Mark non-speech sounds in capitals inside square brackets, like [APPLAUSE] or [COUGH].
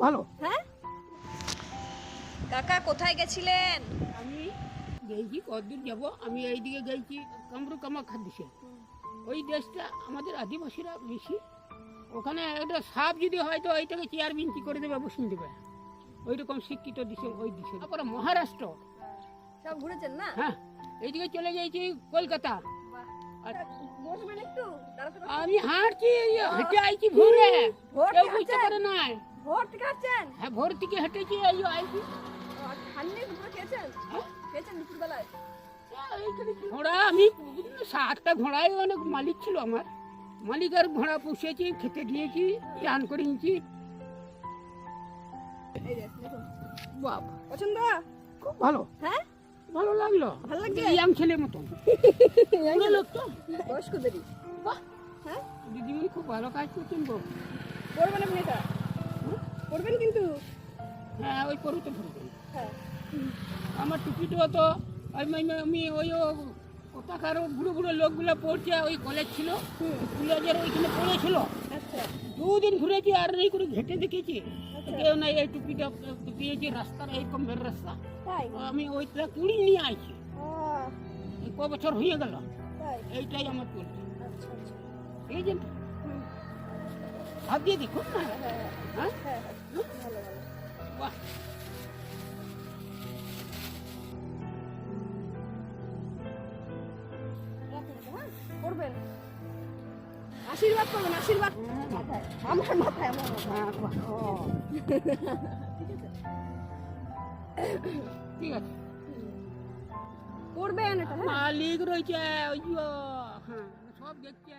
ভালো। হ্যাঁ? কাকা কোথায় গেছিলেন? আমি গেছি কতদূর যাব? আমি এইদিকে গেছি কামরু কামাখ্যা দেশে। ওই দেশটা আমাদের আদিবাসীরা বেশি। ওখানে একটা সাপ যদি হয় তো ওইটাকে চেয়ার বিনতি করে দেবে বসিয়ে দেবে। ওই রকম শিক্ষিত দেশে ওই দেশে। তারপরে মহারাষ্ট্র। সব ঘুরেছেন না? হ্যাঁ এইদিকে চলে গেছি কলকাতা। আর আমি হাঁটছি হেঁটে আইছি ভোরে। কেউ বুঝতে পারে নাই। ভোর থেকে হাঁটছেন? হ্যাঁ ভোর থেকে হেঁটেছি এই আইছি। ঠান্ডি দুপুরে খেয়েছেন? হ্যাঁ? খেয়েছেন দুপুরবেলায়? ঘোড়া আমি সাতটা ঘোড়ায় অনেক মালিক ছিল আমার। মালিকের ঘোড়া পুষেছি খেতে দিয়েছি চান করে নিয়েছি। পছন্দ? খুব ভালো। হ্যাঁ? ভালো লাগল। ভালো লাগছে? ইয়াং ছেলের মতন [LAUGHS] লোক তো। বয়স্কদেরই। বাহ। হ্যাঁ? দিদিমণি খুব ভালো কাজ করছেন গো পড়বেন আপনি এটা? পড়বেন কিন্তু? হ্যাঁ ওই করতে ভুলবেন হ্যাঁ। আমার টুপিটাও তো আমি ওই কোথাকার বুড়ো বুড়ো লোকগুলো পড়ছে ওই কলেজ ছিল কলেজের ওইখানে পড়েছিল। আচ্ছা। দুদিন ঘুরেছি আর এই করে ঘেটে দেখেছি। আচ্ছা। কেউ না এই টুপিটা পেয়েছি রাস্তার এইরকম বের রাস্তা। আমি ওইটা কুড়ি নিয়ে আইছি। ক বছর হয়ে গেল। এইটাই আমার চলছে আচ্ছা। এই যে হাত দিয়ে দেখুন না হ্যাঁ বাহ? করবেন আশীর্বাদ করবেন আশীর্বাদ আমার মাথায় আমার ঠিক আছে। করবেন হ্যাঁ? মালিক রয়েছে ওই হ্যাঁ সব দেখছে।